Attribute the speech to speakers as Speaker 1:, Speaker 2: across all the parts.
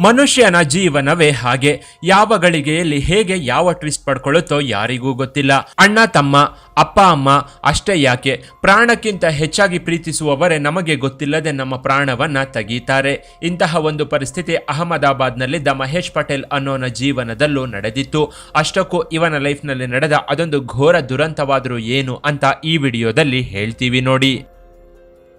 Speaker 1: ಮನುಷ್ಯನ ಜೀವನವೇ ಹಾಗೆ. ಯಾವ ಗಳಿಗೆಯಲ್ಲಿ ಹೇಗೆ ಯಾವ ಟ್ವಿಸ್ಟ್ ಪಡ್ಕೊಳ್ಳುತ್ತೋ ಯಾರಿಗೂ ಗೊತ್ತಿಲ್ಲ. ಅಣ್ಣ, ತಮ್ಮ, ಅಪ್ಪ, ಅಮ್ಮ ಅಷ್ಟೇ ಯಾಕೆ? ಪ್ರಾಣಕ್ಕಿಂತ ಹೆಚ್ಚಾಗಿ ಪ್ರೀತಿಸುವವರೇ ನಮಗೆ ಗೊತ್ತಿಲ್ಲದೆ ನಮ್ಮ ಪ್ರಾಣವನ್ನ ತೆಗೀತಾರೆ. ಇಂತಹ ಒಂದು ಪರಿಸ್ಥಿತಿ ಅಹಮದಾಬಾದ್ನಲ್ಲಿದ್ದ ಮಹೇಶ್ ಪಟೇಲ್ ಅನ್ನೋನ ಜೀವನದಲ್ಲೂ ನಡೆದಿತ್ತು. ಅಷ್ಟಕ್ಕೂ ಇವನ ಲೈಫ್ನಲ್ಲಿ ನಡೆದ ಅದೊಂದು ಘೋರ ದುರಂತವಾದರೂ ಏನು ಅಂತ ಈ ವಿಡಿಯೋದಲ್ಲಿ ಹೇಳ್ತೀವಿ ನೋಡಿ.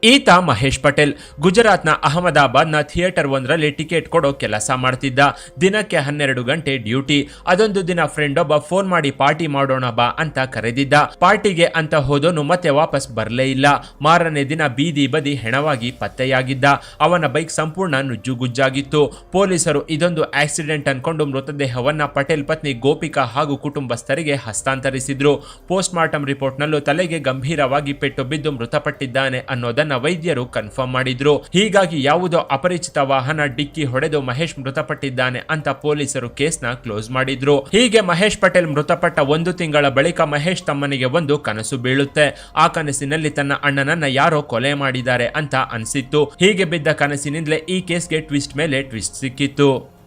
Speaker 1: ಈತ ಮಹೇಶ್ ಪಟೇಲ್. ಗುಜರಾತ್ನ ಅಹಮದಾಬಾದ್ನ ಥಿಯೇಟರ್ ಒಂದರಲ್ಲಿ ಟಿಕೆಟ್ ಕೊಡೋ ಕೆಲಸ ಮಾಡ್ತಿದ್ದ. ದಿನಕ್ಕೆ ಹನ್ನೆರಡು ಗಂಟೆ ಡ್ಯೂಟಿ. ಅದೊಂದು ದಿನ ಫ್ರೆಂಡ್ ಒಬ್ಬ ಫೋನ್ ಮಾಡಿ ಪಾರ್ಟಿ ಮಾಡೋಣ ಬಾ ಅಂತ ಕರೆದಿದ್ದ. ಪಾರ್ಟಿಗೆ ಅಂತ ಹೋದೋನು ಮತ್ತೆ ವಾಪಸ್ ಬರಲೇ ಇಲ್ಲ. ಮಾರನೇ ದಿನ ಬೀದಿ ಬದಿ ಹೆಣವಾಗಿ ಪತ್ತೆಯಾಗಿದ್ದ. ಅವನ ಬೈಕ್ ಸಂಪೂರ್ಣ ನುಜ್ಜುಗುಜ್ಜಾಗಿತ್ತು. ಪೊಲೀಸರು ಇದೊಂದು ಆಕ್ಸಿಡೆಂಟ್ ಅನ್ಕೊಂಡು ಮೃತದೇಹವನ್ನ ಪಟೇಲ್ ಪತ್ನಿ ಗೋಪಿಕಾ ಹಾಗೂ ಕುಟುಂಬಸ್ಥರಿಗೆ ಹಸ್ತಾಂತರಿಸಿದ್ರು. ಪೋಸ್ಟ್ ಮಾರ್ಟಂ ರಿಪೋರ್ಟ್ನಲ್ಲೂ ತಲೆಗೆ ಗಂಭೀರವಾಗಿ ಪೆಟ್ಟು ಬಿದ್ದು ಮೃತಪಟ್ಟಿದ್ದಾನೆ ಅನ್ನೋದನ್ನ ವೈದ್ಯರು ಕನ್ಫರ್ಮ್ ಮಾಡಿದ್ರು. ಹೀಗಾಗಿ ಯಾವುದೋ ಅಪರಿಚಿತ ವಾಹನ ಡಿಕ್ಕಿ ಹೊಡೆದು ಮಹೇಶ್ ಮೃತಪಟ್ಟಿದ್ದಾನೆ ಅಂತ ಪೊಲೀಸರು ಕೇಸ್ನ ಕ್ಲೋಸ್ ಮಾಡಿದ್ರು. ಹೀಗೆ ಮಹೇಶ್ ಪಟೇಲ್ ಮೃತಪಟ್ಟ ಒಂದು ತಿಂಗಳ ಬಳಿಕ ಮಹೇಶ್ ತಮ್ಮನಿಗೆ ಒಂದು ಕನಸು ಬೀಳುತ್ತೆ. ಆ ಕನಸಿನಲ್ಲಿ ತನ್ನ ಅಣ್ಣನನ್ನ ಯಾರೋ ಕೊಲೆ ಮಾಡಿದ್ದಾರೆ ಅಂತ ಅನ್ಸಿತ್ತು. ಹೀಗೆ ಬಿದ್ದ ಕನಸಿನಿಂದಲೇ ಈ ಕೇಸ್ಗೆ ಟ್ವಿಸ್ಟ್ ಮೇಲೆ ಟ್ವಿಸ್ಟ್ ಸಿಕ್ಕಿತ್ತು.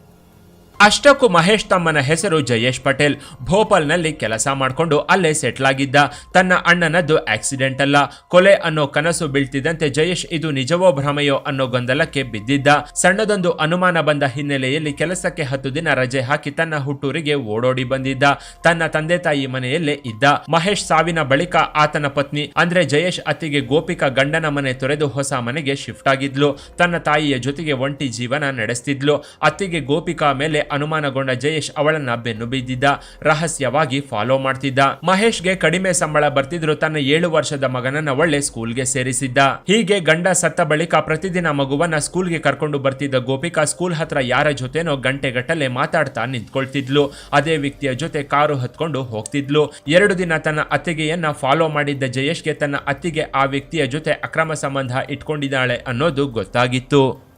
Speaker 1: ಅಷ್ಟಕ್ಕೂ ಮಹೇಶ್ ತಮ್ಮನ ಹೆಸರು ಜಯೇಶ್ ಪಟೇಲ್. ಭೋಪಾಲ್ನಲ್ಲಿ ಕೆಲಸ ಮಾಡಿಕೊಂಡು ಅಲ್ಲೇ ಸೆಟ್ಲ್ ಆಗಿದ್ದ. ತನ್ನ ಅಣ್ಣನದ್ದು ಆಕ್ಸಿಡೆಂಟ್ ಅಲ್ಲ. ಕೊಲೆ ಅನ್ನೋ ಕನಸು ಬೀಳ್ತಿದ್ದಂತೆ ಜಯೇಶ್ ಇದು ನಿಜವೋ ಭ್ರಮೆಯೋ ಅನ್ನೋ ಗೊಂದಲಕ್ಕೆ ಬಿದ್ದಿದ್ದ. ಸಣ್ಣದೊಂದು ಅನುಮಾನ ಬಂದ ಹಿನ್ನೆಲೆಯಲ್ಲಿ ಕೆಲಸಕ್ಕೆ ಹತ್ತು ದಿನ ರಜೆ ಹಾಕಿ ತನ್ನ ಹುಟ್ಟೂರಿಗೆ ಓಡೋಡಿ ಬಂದಿದ್ದ. ತನ್ನ ತಂದೆ ತಾಯಿ ಮನೆಯಲ್ಲೇ ಇದ್ದ. ಮಹೇಶ್ ಸಾವಿನ ಬಳಿಕ ಆತನ ಪತ್ನಿ ಅಂದ್ರೆ ಜಯೇಶ್ ಅತ್ತಿಗೆ ಗೋಪಿಕಾ ಗಂಡನ ಮನೆ ತೊರೆದು ಹೊಸ ಮನೆಗೆ ಶಿಫ್ಟ್ ಆಗಿದ್ಲು. ತನ್ನ ತಾಯಿಯ ಜೊತೆಗೆ ಒಂಟಿ ಜೀವನ ನಡೆಸ್ತಿದ್ಲು. ಅತ್ತಿಗೆ ಗೋಪಿಕಾ ಮೇಲೆ ಅನುಮಾನಗೊಂಡ ಜಯೇಶ್ ಅವಳನ್ನ ಬೆನ್ನು ಬಿದ್ದಿದ್ದ. ರಹಸ್ಯವಾಗಿ ಫಾಲೋ ಮಾಡ್ತಿದ್ದ. ಮಹೇಶ್ಗೆ ಕಡಿಮೆ ಸಂಬಳ ಬರ್ತಿದ್ರು ತನ್ನ ಏಳು ವರ್ಷದ ಮಗನನ್ನ ಒಳ್ಳೆ ಸ್ಕೂಲ್ಗೆ ಸೇರಿಸಿದ್ದ. ಹೀಗೆ ಗಂಡ ಸತ್ತ ಬಳಿಕ ಪ್ರತಿದಿನ ಮಗುವನ್ನ ಸ್ಕೂಲ್ಗೆ ಕರ್ಕೊಂಡು ಬರ್ತಿದ್ದ ಗೋಪಿಕಾ ಸ್ಕೂಲ್ ಹತ್ರ ಯಾರ ಜೊತೆನೋ ಗಂಟೆಗಟ್ಟಲೆ ಮಾತಾಡ್ತಾ ನಿಂತ್ಕೊಳ್ತಿದ್ಲು. ಅದೇ ವ್ಯಕ್ತಿಯ ಜೊತೆ ಕಾರು ಹತ್ಕೊಂಡು ಹೋಗ್ತಿದ್ಲು. ಎರಡು ದಿನ ತನ್ನ ಅತ್ತಿಗೆಯನ್ನ ಫಾಲೋ ಮಾಡಿದ್ದ ಜಯೇಶ್ಗೆ ತನ್ನ ಅತ್ತಿಗೆ ಆ ವ್ಯಕ್ತಿಯ ಜೊತೆ ಅಕ್ರಮ ಸಂಬಂಧ ಇಟ್ಕೊಂಡಿದ್ದಾಳೆ ಅನ್ನೋದು ಗೊತ್ತಾಗಿತ್ತು.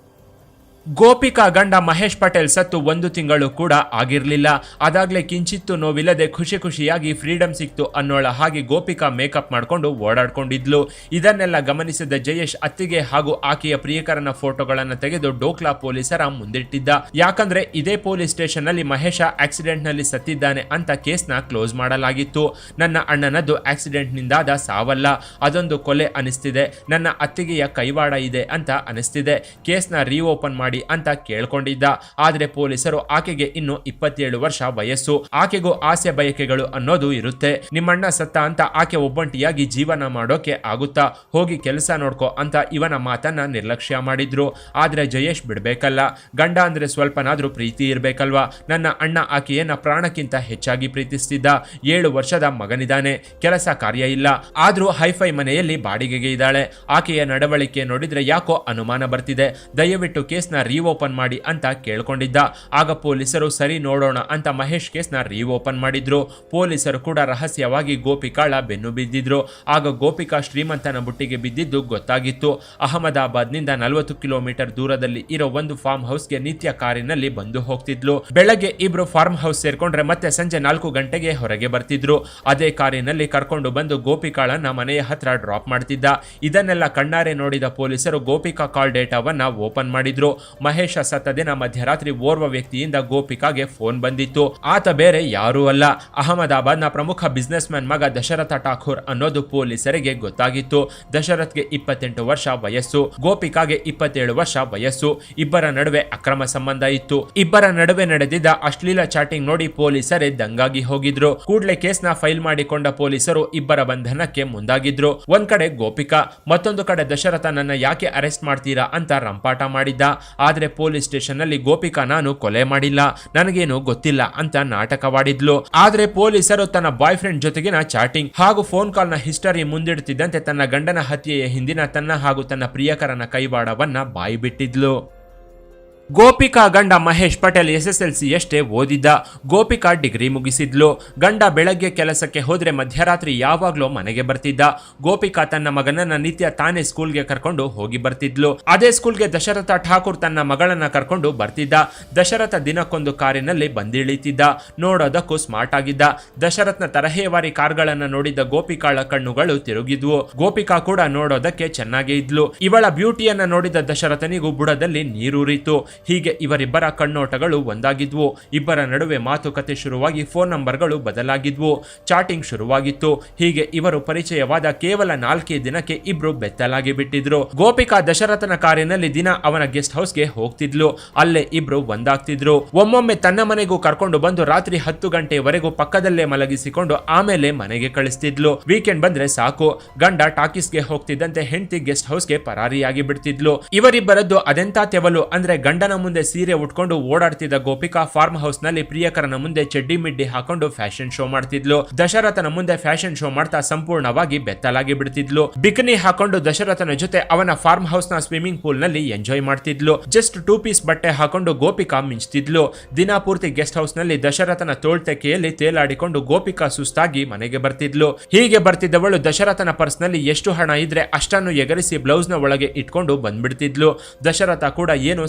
Speaker 1: ಗೋಪಿಕಾ ಗಂಡ ಮಹೇಶ್ ಪಟೇಲ್ ಸತ್ತು ಒಂದು ತಿಂಗಳು ಕೂಡ ಆಗಿರಲಿಲ್ಲ. ಅದಾಗಲೇ ಕಿಂಚಿತ್ತು ನೋವಿಲ್ಲದೆ ಖುಷಿ ಖುಷಿಯಾಗಿ ಫ್ರೀಡಮ್ ಸಿಕ್ತು ಅನ್ನೋಳ ಹಾಗೆ ಗೋಪಿಕಾ ಮೇಕಪ್ ಮಾಡ್ಕೊಂಡು ಓಡಾಡ್ಕೊಂಡಿದ್ಲು. ಇದನ್ನೆಲ್ಲ ಗಮನಿಸಿದ ಜಯೇಶ್ ಅತ್ತಿಗೆ ಹಾಗೂ ಆಕೆಯ ಪ್ರಿಯಕರನ ಫೋಟೋಗಳನ್ನು ತೆಗೆದು ಡೋಕ್ಲಾ ಪೊಲೀಸರ ಮುಂದಿಟ್ಟಿದ್ದ. ಯಾಕಂದ್ರೆ ಇದೇ ಪೊಲೀಸ್ ಸ್ಟೇಷನ್ನಲ್ಲಿ ಮಹೇಶ ಆಕ್ಸಿಡೆಂಟ್ನಲ್ಲಿ ಸತ್ತಿದ್ದಾನೆ ಅಂತ ಕೇಸ್ನ ಕ್ಲೋಸ್ ಮಾಡಲಾಗಿತ್ತು. ನನ್ನ ಅಣ್ಣನದ್ದು ಆಕ್ಸಿಡೆಂಟ್ ನಿಂದಾದ ಸಾವಲ್ಲ. ಅದೊಂದು ಕೊಲೆ ಅನಿಸ್ತಿದೆ. ನನ್ನ ಅತ್ತಿಗೆಯ ಕೈವಾಡ ಇದೆ ಅಂತ ಅನಿಸ್ತಿದೆ. ಕೇಸ್ನ ರೀಓಪನ್ ಮಾಡಿ ಅಂತ ಕೇಳ್ಕೊಂಡಿದ್ದ. ಆದ್ರೆ ಪೊಲೀಸರು ಆಕೆಗೆ ಇನ್ನು ಇಪ್ಪತ್ತೇಳು ವರ್ಷ ವಯಸ್ಸು. ಆಕೆಗೂ ಆಸೆ ಬಯಕೆಗಳು ಅನ್ನೋದು ಇರುತ್ತೆ. ನಿಮ್ಮಣ್ಣ ಸತ್ತ ಅಂತ ಆಕೆ ಒಬ್ಬಂಟಿಯಾಗಿ ಜೀವನ ಮಾಡೋಕೆ ಆಗುತ್ತಾ? ಹೋಗಿ ಕೆಲಸ ನೋಡ್ಕೋ ಅಂತ ಇವನ ಮಾತನ್ನ ನಿರ್ಲಕ್ಷ್ಯ ಮಾಡಿದ್ರು. ಆದ್ರೆ ಜಯೇಶ್ ಬಿಡ್ಬೇಕಲ್ಲ. ಗಂಡ ಅಂದ್ರೆ ಸ್ವಲ್ಪನಾದ್ರೂ ಪ್ರೀತಿ ಇರ್ಬೇಕಲ್ವಾ? ನನ್ನ ಅಣ್ಣ ಆಕೆಯನ್ನ ಪ್ರಾಣಕ್ಕಿಂತ ಹೆಚ್ಚಾಗಿ ಪ್ರೀತಿಸ್ತಿದ್ದ. ಏಳು ವರ್ಷದ ಮಗನಿದ್ದಾನೆ. ಕೆಲಸ ಕಾರ್ಯ ಇಲ್ಲ. ಆದ್ರೂ ಹೈಫೈ ಮನೆಯಲ್ಲಿ ಬಾಡಿಗೆಗೆ ಇದ್ದಾಳೆ. ಆಕೆಯ ನಡವಳಿಕೆ ನೋಡಿದ್ರೆ ಯಾಕೋ ಅನುಮಾನ ಬರ್ತಿದೆ. ದಯವಿಟ್ಟು ಕೇಸ್ನ ರೀಓಪನ್ ಮಾಡಿ ಅಂತ ಕೇಳ್ಕೊಂಡಿದ್ದ. ಆಗ ಪೊಲೀಸರು ಸರಿ ನೋಡೋಣ ಅಂತ ಮಹೇಶ್ ಕೇಸ್ನ ರೀಓಪನ್ ಮಾಡಿದ್ರು. ಪೊಲೀಸರು ಕೂಡ ರಹಸ್ಯವಾಗಿ ಗೋಪಿಕಾಳ ಬೆನ್ನು ಬಿದ್ದಿದ್ರು. ಆಗ ಗೋಪಿಕಾ ಶ್ರೀಮಂತನ ಬುಟ್ಟಿಗೆ ಬಿದ್ದಿದ್ದು ಗೊತ್ತಾಗಿತ್ತು. ಅಹಮದಾಬಾದ್ನಿಂದ ನಲವತ್ತು ಕಿಲೋಮೀಟರ್ ದೂರದಲ್ಲಿ ಇರೋ ಒಂದು ಫಾರ್ಮ್ ಹೌಸ್ಗೆ ನಿತ್ಯ ಕಾರಿನಲ್ಲಿ ಬಂದು ಹೋಗ್ತಿದ್ಲು. ಬೆಳಗ್ಗೆ ಇಬ್ರು ಫಾರ್ಮ್ ಹೌಸ್ ಸೇರ್ಕೊಂಡ್ರೆ ಮತ್ತೆ ಸಂಜೆ ನಾಲ್ಕು ಗಂಟೆಗೆ ಹೊರಗೆ ಬರ್ತಿದ್ರು. ಅದೇ ಕಾರಿನಲ್ಲಿ ಕರ್ಕೊಂಡು ಬಂದು ಗೋಪಿಕಾಳನ್ನ ಮನೆಯ ಹತ್ರ ಡ್ರಾಪ್ ಮಾಡ್ತಿದ್ದ. ಇದನ್ನೆಲ್ಲ ಕಣ್ಣಾರೆ ನೋಡಿದ ಪೊಲೀಸರು ಗೋಪಿಕಾ ಕಾಲ್ ಡೇಟಾವನ್ನ ಓಪನ್ ಮಾಡಿದ್ರು. ಮಹೇಶ ಸತ್ತ ದಿನ ಮಧ್ಯರಾತ್ರಿ ಓರ್ವ ವ್ಯಕ್ತಿಯಿಂದ ಗೋಪಿಕಾಗೆ ಫೋನ್ ಬಂದಿತ್ತು. ಆತ ಬೇರೆ ಯಾರೂ ಅಲ್ಲ. ಅಹಮದಾಬಾದ್ನ ಪ್ರಮುಖ ಬಿಸ್ನೆಸ್ ಮ್ಯಾನ್ ಮಗ ದಶರಥ ಠಾಕೂರ್ ಅನ್ನೋದು ಪೊಲೀಸರಿಗೆ ಗೊತ್ತಾಗಿತ್ತು. ದಶರಥ್ಗೆ ಇಪ್ಪತ್ತೆಂಟು ವರ್ಷ ವಯಸ್ಸು, ಗೋಪಿಕಾಗೆ ಇಪ್ಪತ್ತೇಳು ವರ್ಷ ವಯಸ್ಸು. ಇಬ್ಬರ ನಡುವೆ ಅಕ್ರಮ ಸಂಬಂಧ ಇತ್ತು. ಇಬ್ಬರ ನಡುವೆ ನಡೆದಿದ್ದ ಅಶ್ಲೀಲ ಚಾಟಿಂಗ್ ನೋಡಿ ಪೊಲೀಸರೇ ದಂಗಾಗಿ ಹೋಗಿದ್ರು. ಕೂಡಲೇ ಕೇಸ್ನ ಫೈಲ್ ಮಾಡಿಕೊಂಡ ಪೊಲೀಸರು ಇಬ್ಬರ ಬಂಧನಕ್ಕೆ ಮುಂದಾಗಿದ್ರು. ಒಂದ್ ಕಡೆ ಗೋಪಿಕಾ, ಮತ್ತೊಂದು ಕಡೆ ದಶರಥ, ನನ್ನ ಯಾಕೆ ಅರೆಸ್ಟ್ ಮಾಡ್ತೀರಾ? ಅಂತ ರಂಪಾಟ ಮಾಡಿದ್ದ. ಆದ್ರೆ ಪೊಲೀಸ್ ಸ್ಟೇಷನ್ನಲ್ಲಿ ಗೋಪಿಕಾ ನಾನು ಕೊಲೆ ಮಾಡಿಲ್ಲ. ನನಗೇನು ಗೊತ್ತಿಲ್ಲ ಅಂತ ನಾಟಕವಾಡಿದ್ಲು. ಆದರೆ ಪೊಲೀಸರು ತನ್ನ ಬಾಯ್ ಫ್ರೆಂಡ್ ಜೊತೆಗಿನ ಚಾಟಿಂಗ್ ಹಾಗೂ ಫೋನ್ ಕಾಲ್ನ ಹಿಸ್ಟರಿ ಮುಂದಿಡುತ್ತಿದ್ದಂತೆ ತನ್ನ ಗಂಡನ ಹತ್ಯೆಯ ಹಿಂದಿನ ತನ್ನ ಹಾಗೂ ತನ್ನ ಪ್ರಿಯಕರನ ಕೈವಾಡವನ್ನ ಬಾಯಿ ಬಿಟ್ಟಿದ್ಲು ಗೋಪಿಕಾ ಗಂಡ Mahesh Patel S S L C ಎಷ್ಟೇ ಓದಿದ್ದ, ಗೋಪಿಕಾ ಡಿಗ್ರಿ ಮುಗಿಸಿದ್ಲು. ಗಂಡ ಬೆಳಗ್ಗೆ ಕೆಲಸಕ್ಕೆ ಹೋದ್ರೆ ಮಧ್ಯರಾತ್ರಿ ಯಾವಾಗಲೂ ಮನೆಗೆ ಬರ್ತಿದ್ದ. ಗೋಪಿಕಾ ತನ್ನ ಮಗನನ್ನ ನಿತ್ಯ ತಾನೇ ಸ್ಕೂಲ್ಗೆ ಕರ್ಕೊಂಡು ಹೋಗಿ ಬರ್ತಿದ್ಲು. ಅದೇ ಸ್ಕೂಲ್ಗೆ ದಶರಥ ಠಾಕೂರ್ ತನ್ನ ಮಗಳನ್ನ ಕರ್ಕೊಂಡು ಬರ್ತಿದ್ದ. ದಶರಥ ದಿನಕ್ಕೊಂದು ಕಾರಿನಲ್ಲಿ ಬಂದಿಳಿತಿದ್ದ. ನೋಡೋದಕ್ಕೂ ಸ್ಮಾರ್ಟ್ ಆಗಿದ್ದ. ದಶರಥ್ನ ತರಹೇವಾರಿ ಕಾರ್ಗಳನ್ನ ನೋಡಿದ ಗೋಪಿಕಾಳ ಕಣ್ಣುಗಳು ತಿರುಗಿದ್ವು. ಗೋಪಿಕಾ ಕೂಡ ನೋಡೋದಕ್ಕೆ ಚೆನ್ನಾಗೇ ಇದ್ಲು. ಇವಳ ಬ್ಯೂಟಿಯನ್ನ ನೋಡಿದ ದಶರಥನಿಗೂ ಬುಡದಲ್ಲಿ ನೀರೂರಿತು. ಹೀಗೆ ಇವರಿಬ್ಬರ ಕಣ್ಣೋಟಗಳು ಒಂದಾಗಿದ್ವು. ಇಬ್ಬರ ನಡುವೆ ಮಾತುಕತೆ ಶುರುವಾಗಿ ಫೋನ್ ನಂಬರ್ಗಳು ಬದಲಾಗಿದ್ವು. ಚಾಟಿಂಗ್ ಶುರುವಾಗಿತ್ತು. ಹೀಗೆ ಇವರು ಪರಿಚಯವಾದ ಕೇವಲ ನಾಲ್ಕೇ ದಿನಕ್ಕೆ ಇಬ್ರು ಬೆತ್ತಲಾಗಿ ಬಿಟ್ಟಿದ್ರು. ಗೋಪಿಕಾ ದಶರಥನ ಕಾರಿನಲ್ಲಿ ದಿನ ಅವನ ಗೆಸ್ಟ್ ಹೌಸ್ಗೆ ಹೋಗ್ತಿದ್ಲು. ಅಲ್ಲೇ ಇಬ್ರು ಒಂದಾಗ್ತಿದ್ರು. ಒಮ್ಮೊಮ್ಮೆ ತನ್ನ ಮನೆಗೂ ಕರ್ಕೊಂಡು ಬಂದು ರಾತ್ರಿ ಹತ್ತು ಗಂಟೆವರೆಗೂ ಪಕ್ಕದಲ್ಲೇ ಮಲಗಿಸಿಕೊಂಡು ಆಮೇಲೆ ಮನೆಗೆ ಕಳಿಸ್ತಿದ್ಲು. ವೀಕೆಂಡ್ ಬಂದ್ರೆ ಸಾಕು. ಗಂಡ ಟಾಕೀಸ್ಗೆ ಹೋಗ್ತಿದ್ದಂತೆ ಹೆಂಡತಿ ಗೆಸ್ಟ್ ಹೌಸ್ಗೆ ಪರಾರಿಯಾಗಿ ಬಿಡ್ತಿದ್ಲು. ಇವರಿಬ್ಬರದ್ದು ಅದೆಂತ ತೆವಲು ಅಂದ್ರೆ ಗಂಡನ ಮುಂದೆ ಸೀರೆ ಉಟ್ಕೊಂಡು ಓಡಾಡ್ತಿದ್ದ ಗೋಪಿಕಾ ಫಾರ್ಮ್ ಹೌಸ್ನಲ್ಲಿ ಪ್ರಿಯಕರನ ಮುಂದೆ ಚಡ್ಡಿ ಮಿಡ್ಡಿ ಹಾಕೊಂಡು ಫ್ಯಾಷನ್ ಶೋ ಮಾಡ್ತಿದ್ಲು. ದಶರಥನ ಮುಂದೆ ಫ್ಯಾಷನ್ ಶೋ ಮಾಡ್ತಾ ಸಂಪೂರ್ಣವಾಗಿ ಬೆತ್ತಲಾಗಿ ಬಿಡ್ತಿದ್ಲು. ಬಿಕಿನಿ ಹಾಕೊಂಡು ದಶರಥನ ಜೊತೆ ಅವನ ಫಾರ್ಮ್ ಹೌಸ್ನ ಸ್ವಿಮ್ಮಿಂಗ್ ಪೂಲ್ನಲ್ಲಿ ಎಂಜಾಯ್ ಮಾಡ್ತಿದ್ಲು. ಜಸ್ಟ್ ಟೂ ಪೀಸ್ ಬಟ್ಟೆ ಹಾಕೊಂಡು ಗೋಪಿಕಾ ಮಿಂಚ್ತಿದ್ಲು. ದಿನ ಪೂರ್ತಿ ಗೆಸ್ಟ್ ಹೌಸ್ನಲ್ಲಿ ದಶರಥನ ತೋಳ್ತೆಕೆಯಲ್ಲಿ ತೇಲಾಡಿಕೊಂಡು ಗೋಪಿಕಾ ಸುಸ್ತಾಗಿ ಮನೆಗೆ ಬರ್ತಿದ್ಲು. ಹೀಗೆ ಬರ್ತಿದ್ದವಳು ದಶರಥನ ಪರ್ಸ್ನಲ್ಲಿ ಎಷ್ಟು ಹಣ ಇದ್ರೆ ಅಷ್ಟನ್ನು ಎಗರಿಸಿ ಬ್ಲೌಸ್ನ ಒಳಗೆ ಇಟ್ಕೊಂಡು ಬಂದ್ಬಿಡ್ತಿದ್ಲು. ದಶರಥ ಕೂಡ ಏನು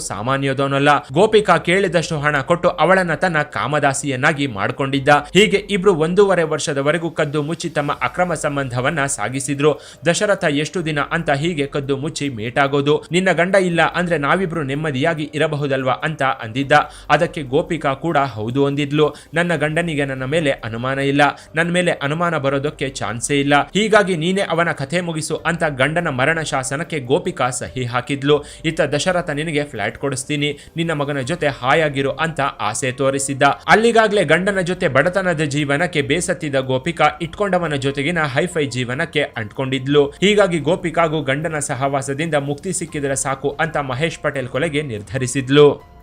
Speaker 1: ಸಾಮಾನ್ಯದವನಲ್ಲ ಗೋಪಿಕಾ ಕೇಳಿದಷ್ಟು ಹಣ ಕೊಟ್ಟು ಅವಳನ್ನ ತನ್ನ ಕಾಮದಾಸಿಯನ್ನಾಗಿ ಮಾಡ್ಕೊಂಡಿದ್ದ. ಹೀಗೆ ಇಬ್ರು ಒಂದೂವರೆ ವರ್ಷದವರೆಗೂ ಕದ್ದು ಮುಚ್ಚಿ ತಮ್ಮ ಅಕ್ರಮ ಸಂಬಂಧವನ್ನ ಸಾಗಿಸಿದ್ರು. ದಶರಥ ಎಷ್ಟು ದಿನ ಅಂತ ಹೀಗೆ ಕದ್ದು ಮುಚ್ಚಿ ಮೇಟಾಗೋದು. ನಿನ್ನ ಗಂಡ ಇಲ್ಲ ಅಂದ್ರೆ ನಾವಿಬ್ರು ನೆಮ್ಮದಿಯಾಗಿ ಇರಬಹುದಲ್ವಾ ಅಂತ ಅಂದಿದ್ದ. ಅದಕ್ಕೆ ಗೋಪಿಕಾ ಕೂಡ ಹೌದು ಅಂದಿದ್ಲು. ನನ್ನ ಗಂಡನಿಗೆ ನನ್ನ ಮೇಲೆ ಅನುಮಾನ ಇಲ್ಲ. ನನ್ನ ಮೇಲೆ ಅನುಮಾನ ಬರೋದಕ್ಕೆ ಚಾನ್ಸೇ ಇಲ್ಲ. ಹೀಗಾಗಿ ನೀನೇ ಅವನ ಕಥೆ ಮುಗಿಸು ಅಂತ ಗಂಡನ ಮರಣ ಶಾಸನಕ್ಕೆ ಗೋಪಿಕಾ ಸಹಿ ಹಾಕಿದ್ಲು. ಇತ್ತ ದಶರಥ ನಿನಗೆ ಫ್ಲಾಟ್ ಕೊಡಿಸ್ತೀನಿ. ನಿನ್ನ ಮಗನ ಜೊತೆ ಹಾಯಾಗಿರು ಅಂತ ಆಸೆ ತೋರಿಸಿದ್ದ. ಅಲ್ಲಿಗಾಗ್ಲೇ ಗಂಡನ ಜೊತೆ ಬಡತನದ ಜೀವನಕ್ಕೆ ಬೇಸತ್ತಿದ್ದ ಗೋಪಿಕಾ ಇಟ್ಕೊಂಡವನ ಜೊತೆಗಿನ ಹೈಫೈ ಜೀವನಕ್ಕೆ ಅಂಟ್ಕೊಂಡಿದ್ಲು. ಹೀಗಾಗಿ ಗೋಪಿಕಾಗೂ ಗಂಡನ ಸಹವಾಸದಿಂದ ಮುಕ್ತಿ ಸಿಕ್ಕಿದರೆ ಸಾಕು ಅಂತ ಮಹೇಶ್ ಪಟೇಲ್ ಕೊಲೆಗೆ ನಿರ್ಧರಿಸಿದ್ಲು.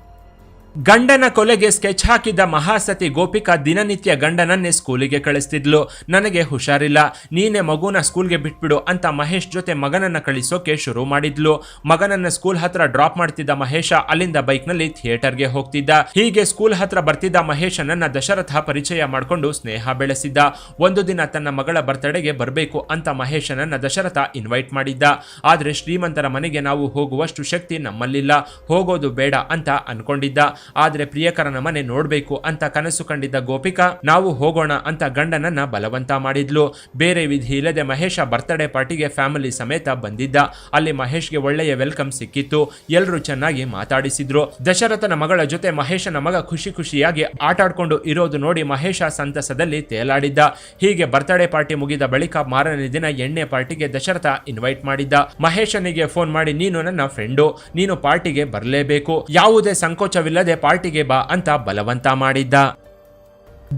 Speaker 1: ಗಂಡನ ಕೊಲೆಗೆ ಸ್ಕೆಚ್ ಹಾಕಿದ್ದ ಮಹಾಸತಿ ಗೋಪಿಕಾ ದಿನನಿತ್ಯ ಗಂಡನನ್ನೇ ಸ್ಕೂಲಿಗೆ ಕಳಿಸ್ತಿದ್ಲು. ನನಗೆ ಹುಷಾರಿಲ್ಲ. ನೀನೆ ಮಗುನ ಸ್ಕೂಲ್ಗೆ ಬಿಟ್ಬಿಡು ಅಂತ ಮಹೇಶ್ ಜೊತೆ ಮಗನನ್ನ ಕಳಿಸೋಕೆ ಶುರು ಮಾಡಿದ್ಲು. ಮಗನನ್ನ ಸ್ಕೂಲ್ ಹತ್ರ ಡ್ರಾಪ್ ಮಾಡ್ತಿದ್ದ ಮಹೇಶ ಅಲ್ಲಿಂದ ಬೈಕ್ನಲ್ಲಿ ಥಿಯೇಟರ್ಗೆ ಹೋಗ್ತಿದ್ದ. ಹೀಗೆ ಸ್ಕೂಲ್ ಹತ್ರ ಬರ್ತಿದ್ದ ಮಹೇಶನನ್ನ ದಶರಥ ಪರಿಚಯ ಮಾಡಿಕೊಂಡು ಸ್ನೇಹ ಬೆಳೆಸಿದ್ದ. ಒಂದು ದಿನ ತನ್ನ ಮಗಳ ಬರ್ತಡೆಗೆ ಬರಬೇಕು ಅಂತ ಮಹೇಶನನ್ನ ದಶರಥ ಇನ್ವೈಟ್ ಮಾಡಿದ್ದ. ಆದ್ರೆ ಶ್ರೀಮಂತರ ಮನೆಗೆ ನಾವು ಹೋಗುವಷ್ಟು ಶಕ್ತಿ ನಮ್ಮಲ್ಲಿಲ್ಲ. ಹೋಗೋದು ಬೇಡ ಅಂತ ಅನ್ಕೊಂಡಿದ್ದ. ಆದ್ರೆ ಪ್ರಿಯಕರನ ಮನೆ ನೋಡಬೇಕು ಅಂತ ಕನಸು ಕಂಡಿದ್ದ ಗೋಪಿಕಾ, ನಾವು ಹೋಗೋಣ ಅಂತ ಗಂಡನನ್ನ ಬಲವಂತ ಮಾಡಿದ್ಲು. ಬೇರೆ ವಿಧಿ ಇಲ್ಲದೆ ಮಹೇಶ ಬರ್ತ್ಡೇ ಪಾರ್ಟಿಗೆ ಫ್ಯಾಮಿಲಿ ಸಮೇತ ಬಂದಿದ್ದ. ಅಲ್ಲಿ ಮಹೇಶ್ಗೆ ಒಳ್ಳೆಯ ವೆಲ್ಕಮ್ ಸಿಕ್ಕಿತ್ತು. ಎಲ್ಲರೂ ಚೆನ್ನಾಗಿ ಮಾತಾಡಿಸಿದ್ರು. ದಶರಥನ ಮಗಳ ಜೊತೆ ಮಹೇಶನ ಮಗ ಖುಷಿ ಖುಷಿಯಾಗಿ ಆಟಾಡ್ಕೊಂಡು ಇರೋದು ನೋಡಿ ಮಹೇಶ ಸಂತಸದಲ್ಲಿ ತೇಲಾಡಿದ್ದ. ಹೀಗೆ ಬರ್ತ್ಡೇ ಪಾರ್ಟಿ ಮುಗಿದ ಬಳಿಕ ಮಾರನೇ ದಿನ ಎಣ್ಣೆ ಪಾರ್ಟಿಗೆ ದಶರಥ ಇನ್ವೈಟ್ ಮಾಡಿದ್ದ. ಮಹೇಶನಿಗೆ ಫೋನ್ ಮಾಡಿ, ನೀನು ನನ್ನ ಫ್ರೆಂಡು ನೀನು ಪಾರ್ಟಿಗೆ ಬರಲೇಬೇಕು. ಯಾವುದೇ ಸಂಕೋಚವಿಲ್ಲದೆ ಪಾರ್ಟಿಗೆ ಬಾ ಅಂತ ಬಲವಂತ ಮಾಡಿದ್ದ.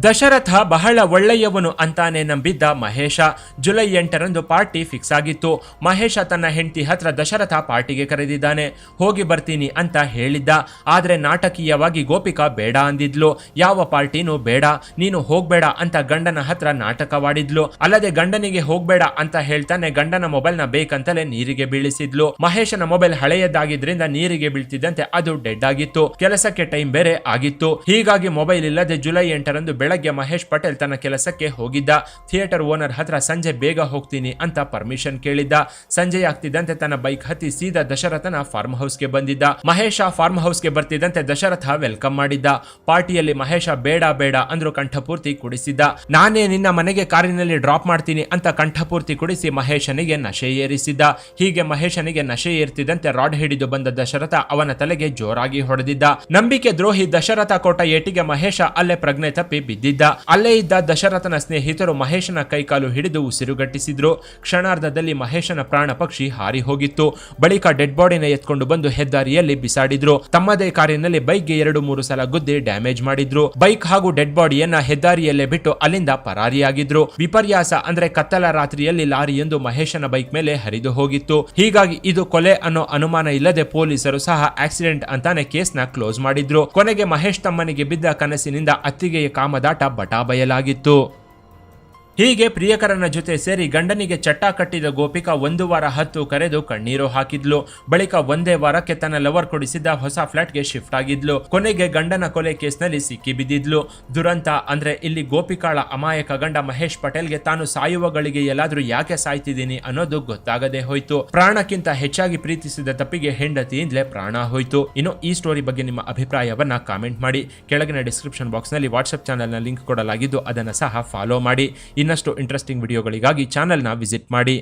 Speaker 1: ದಶರಥ ಬಹಳ ಒಳ್ಳೆಯವನು ಅಂತಾನೆ ನಂಬಿದ್ದ ಮಹೇಶ. ಜುಲೈ ಎಂಟರಂದು ಪಾರ್ಟಿ ಫಿಕ್ಸ್ ಆಗಿತ್ತು. ಮಹೇಶ ತನ್ನ ಹೆಂಡತಿ ಹತ್ರ ದಶರಥ ಪಾರ್ಟಿಗೆ ಕರೆದಿದ್ದಾನೆ. ಹೋಗಿ ಬರ್ತೀನಿ ಅಂತ ಹೇಳಿದ್ದ. ಆದರೆ ನಾಟಕೀಯವಾಗಿ ಗೋಪಿಕಾ ಬೇಡ ಅಂದಿದ್ಲು. ಯಾವ ಪಾರ್ಟಿನೂ ಬೇಡ, ನೀನು ಹೋಗ್ಬೇಡ ಅಂತ ಗಂಡನ ಹತ್ರ ನಾಟಕವಾಡಿದ್ಲು. ಅಲ್ಲದೆ ಗಂಡನಿಗೆ ಹೋಗ್ಬೇಡ ಅಂತ ಹೇಳ್ತಾನೆ ಗಂಡನ ಮೊಬೈಲ್ನ ಬೇಕಂತಲೇ ನೀರಿಗೆ ಬೀಳಿಸಿದ್ಲು. ಮಹೇಶನ ಮೊಬೈಲ್ ಹಳೆಯದಾಗಿದ್ದರಿಂದ ನೀರಿಗೆ ಬೀಳ್ತಿದ್ದಂತೆ ಅದು ಡೆಡ್ ಆಗಿತ್ತು. ಕೆಲಸಕ್ಕೆ ಟೈಮ್ ಬೇರೆ ಆಗಿತ್ತು. ಹೀಗಾಗಿ ಮೊಬೈಲ್ ಇಲ್ಲದೆ ಜುಲೈ ಎಂಟರಂದು ಬೆಳಗ್ಗೆ ಮಹೇಶ್ ಪಟೇಲ್ ತನ್ನ ಕೆಲಸಕ್ಕೆ ಹೋಗಿದ್ದ. ಥಿಯೇಟರ್ ಓನರ್ ಹತ್ರ ಸಂಜೆ ಬೇಗ ಹೋಗ್ತೀನಿ ಅಂತ ಪರ್ಮಿಷನ್ ಕೇಳಿದ್ದ. ಸಂಜೆ ಆಗ್ತಿದ್ದಂತೆ ತನ್ನ ಬೈಕ್ ಹತ್ತಿ ಸೀದಾ ದಶರಥನ ಫಾರ್ಮ್ ಹೌಸ್ಗೆ ಬಂದಿದ್ದ. ಮಹೇಶ ಫಾರ್ಮ್ ಹೌಸ್ಗೆ ಬರ್ತಿದ್ದಂತೆ ದಶರಥ ವೆಲ್ಕಮ್ ಮಾಡಿದ್ದ. ಪಾರ್ಟಿಯಲ್ಲಿ ಮಹೇಶ ಬೇಡ ಬೇಡ ಅಂದ್ರು ಕಂಠಪೂರ್ತಿ ಕುಡಿಸಿದ್ದ. ನಾನೇ ನಿನ್ನ ಮನೆಗೆ ಕಾರಿನಲ್ಲಿ ಡ್ರಾಪ್ ಮಾಡ್ತೀನಿ ಅಂತ ಕಂಠಪೂರ್ತಿ ಕುಡಿಸಿ ಮಹೇಶನಿಗೆ ನಶೆ ಏರಿಸಿದ್ದ. ಹೀಗೆ ಮಹೇಶನಿಗೆ ನಶೆ ಏರ್ತಿದ್ದಂತೆ ರಾಡ್ ಹಿಡಿದು ಬಂದ ದಶರಥ ಅವನ ತಲೆಗೆ ಜೋರಾಗಿ ಹೊಡೆದಿದ್ದ. ನಂಬಿಕೆ ದ್ರೋಹಿ ದಶರಥ ಕೋಟ ಏಟಿಗೆ ಮಹೇಶ ಅಲ್ಲೇ ಪ್ರಜ್ಞೆ ತಪ್ಪಿ ಬಿದ್ದಿದ್ದ. ಅಲ್ಲೇ ಇದ್ದ ದಶರಥನ ಸ್ನೇಹಿತರು ಮಹೇಶನ ಕೈಕಾಲು ಹಿಡಿದು ಉಸಿರುಗಟ್ಟಿಸಿದ್ರು. ಕ್ಷಣಾರ್ಧದಲ್ಲಿ ಮಹೇಶನ ಪ್ರಾಣ ಪಕ್ಷಿ ಹಾರಿ ಹೋಗಿತ್ತು. ಬಳಿಕ ಡೆಡ್ ಬಾಡಿನ ಎತ್ಕೊಂಡು ಬಂದು ಹೆದ್ದಾರಿಯಲ್ಲಿ ಬಿಸಾಡಿದ್ರು. ತಮ್ಮದೇ ಕಾರಿನಲ್ಲಿ ಬೈಕ್ಗೆ ಎರಡು ಮೂರು ಸಲ ಗುದ್ದಿ ಡ್ಯಾಮೇಜ್ ಮಾಡಿದ್ರು. ಬೈಕ್ ಹಾಗೂ ಡೆಡ್ ಬಾಡಿಯನ್ನ ಹೆದ್ದಾರಿಯಲ್ಲೇ ಬಿಟ್ಟು ಅಲ್ಲಿಂದ ಪರಾರಿಯಾಗಿದ್ರು. ವಿಪರ್ಯಾಸ ಅಂದ್ರೆ ಕತ್ತಲ ರಾತ್ರಿಯಲ್ಲಿ ಲಾರಿಯೊಂದು ಮಹೇಶನ ಬೈಕ್ ಮೇಲೆ ಹರಿದು ಹೋಗಿತ್ತು. ಹೀಗಾಗಿ ಇದು ಕೊಲೆ ಅನ್ನೋ ಅನುಮಾನ ಇಲ್ಲದೆ ಪೊಲೀಸರು ಸಹ ಆಕ್ಸಿಡೆಂಟ್ ಅಂತಾನೆ ಕೇಸ್ನ ಕ್ಲೋಸ್ ಮಾಡಿದ್ರು. ಕೊನೆಗೆ ಮಹೇಶ್ ತಮ್ಮನಿಗೆ ಬಿದ್ದ ಕನಸಿನಿಂದ ಅತ್ತಿಗೆಯ ಕಾಮದಾಟ ಬಟಾ ಬಯಲಾಗಿತ್ತು ಹೀಗೆ ಪ್ರಿಯಕರನ ಜೊತೆ ಸೇರಿ ಗಂಡನಿಗೆ ಚಟ್ಟ ಕಟ್ಟಿದ ಗೋಪಿಕಾ ಒಂದು ವಾರ ಹತ್ತು ಕರೆದು ಕಣ್ಣೀರು ಹಾಕಿದ್ಲು. ಬಳಿಕ ಒಂದೇ ವಾರಕ್ಕೆ ತನ್ನ ಲವರ್ ಕೊಡಿಸಿದ್ದ ಹೊಸ ಫ್ಲಾಟ್ಗೆ ಶಿಫ್ಟ್ ಆಗಿದ್ಲು. ಕೊನೆಗೆ ಗಂಡನ ಕೊಲೆ ಕೇಸ್ನಲ್ಲಿ ಸಿಕ್ಕಿ ಬಿದ್ದಿದ್ಲು. ದುರಂತ ಅಂದ್ರೆ ಇಲ್ಲಿ ಗೋಪಿಕಾಳ ಅಮಾಯಕ ಗಂಡ ಮಹೇಶ್ ಪಟೇಲ್ಗೆ ತಾನು ಸಾಯುವಗಳಿಗೆ ಎಲ್ಲಾದ್ರೂ ಯಾಕೆ ಸಾಯ್ತಿದ್ದೀನಿ ಅನ್ನೋದು ಗೊತ್ತಾಗದೆ ಹೋಯ್ತು. ಪ್ರಾಣಕ್ಕಿಂತ ಹೆಚ್ಚಾಗಿ ಪ್ರೀತಿಸಿದ ತಪ್ಪಿಗೆ ಹೆಂಡತಿಯಿಂದಲೇ ಪ್ರಾಣ ಹೋಯ್ತು. ಇನ್ನು ಈ ಸ್ಟೋರಿ ಬಗ್ಗೆ ನಿಮ್ಮ ಅಭಿಪ್ರಾಯವನ್ನ ಕಾಮೆಂಟ್ ಮಾಡಿ. ಕೆಳಗಿನ ಡಿಸ್ಕ್ರಿಪ್ಷನ್ ಬಾಕ್ಸ್ನಲ್ಲಿ ವಾಟ್ಸ್ಆಪ್ ಚಾನಲ್ನ ಲಿಂಕ್ ಕೊಡಲಾಗಿದ್ದು ಅದನ್ನು ಸಹ ಫಾಲೋ ಮಾಡಿ. ಇನ್ನಷ್ಟು ಇಂಟ್ರೆಸ್ಟಿಂಗ್ ವಿಡಿಯೋಗಳಿಗಾಗಿ ಚಾನೆಲ್ನ ವಿಸಿಟ್ ಮಾಡಿ.